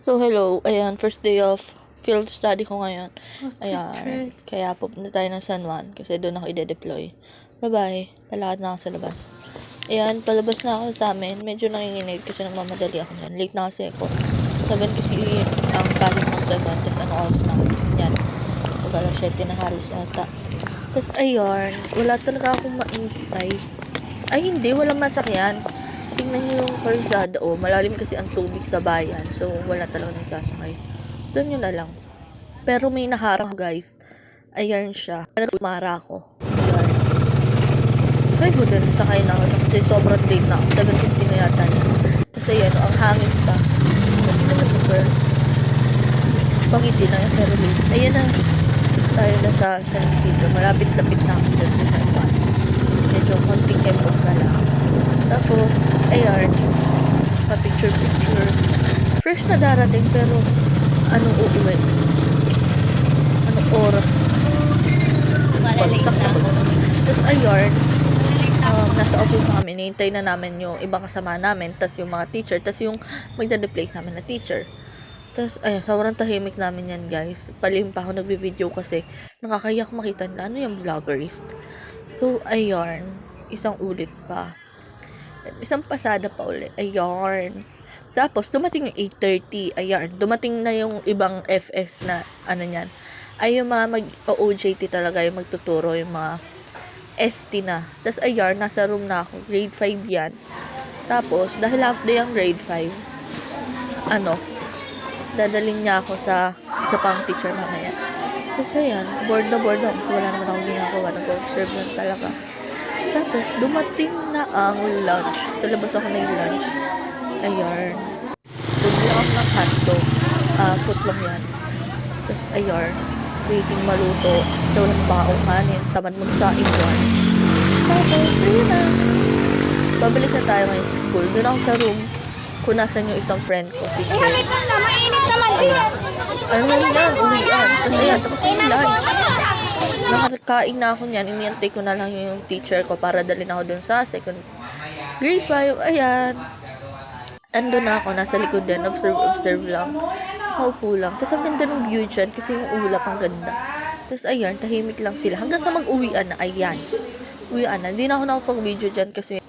So, hello. Ayan, first day of field study ko ngayon. Ayan. trick. Kaya pupunta tayo ng San Juan kasi doon ako ide-deploy. Bye-bye. Lalakad na ako sa labas. Ayan, palabas na ako sa amin. Medyo nanginginig kasi namamadali ako yan. Late na kasi ako. 7 kasi ang pasok ng 7. Tapos ano oras na. Yan. Pag alas 7 na halos ata. Tapos ayun, wala talaga akong maintay. Ay hindi, walang masakyan. Tingnan niyo yung kalsada. Oh, malalim kasi ang tubig sa bayan. So, wala talaga nang sasakay. Doon yun na lang. Pero may naharang guys. Ayan siya. Mara ako. Ayan. Ay, buti na sakay na ako. Kasi sobrang late na ako. 7.50 na yata niya. Kasi yan, ang hangin pa. Hindi naman girl. Pangiti na yan, pero late. Ayan na. Tayo na sa San Isidro. Malapit-lapit na ako dyan sa San Juan. Medyo konting kempot na lang. Tapos, ayan. Pa-picture-picture. Fresh na darating, pero anong uuwi? Anong oras? Bagsak na. Tapos, ayun, um, nasa office na kami, nihintay na namin yung ibang kasama namin, tas yung mga teacher, tas yung magda-replace namin na teacher. Tapos, ayun, sobrang tahimik namin yan, guys. Palihim pa ako nagbi-video kasi nakakayak makita nila ano yung vloggerist. So, ayun, isang ulit pa. Isang pasada pa ulit. Ayun. Tapos, dumating yung 8.30. Ayun. Dumating na yung ibang FS na, ano yan. Ay, yung mga mag-OJT talaga, yung magtuturo, yung mga ST na. Tapos, ayun, nasa room na ako. Grade 5 yan. Tapos, dahil half day ang grade 5, ano, dadalhin niya ako sa isa pang teacher mamaya. Kasi yan, bored na bored ako kasi wala naman akong ginagawa. Nag-observe lang talaga. Tapos, dumating na ang lunch. Sa labas ako na yung lunch. Ayun. Bumili ako ng hotdog. Ah, footlong yan. Tapos, ayun. Waiting maluto. Kasi walang baong kanin. Tamad magsaing yun. Tapos, ayun na. Babalik na tayo ngayon sa school. Doon ako sa room. Kung nasan yung isang friend ko, si Che. Mainit naman din. Ano na yan? Uwian. Tapos ayan, tapos yung lunch. Nakakain na ako niyan. Iniantay ko na lang yung teacher ko para dalhin ako dun sa second grade 5. Ayan. Ando na ako. Nasa likod din. Observe, observe lang. Nakaupo lang. Tapos ang ganda ng view dyan kasi yung ulap ang ganda. Tapos ayan, tahimik lang sila. Hanggang sa mag-uwian na. Ayan. Uwian na. Hindi na ako nakapag-video dyan kasi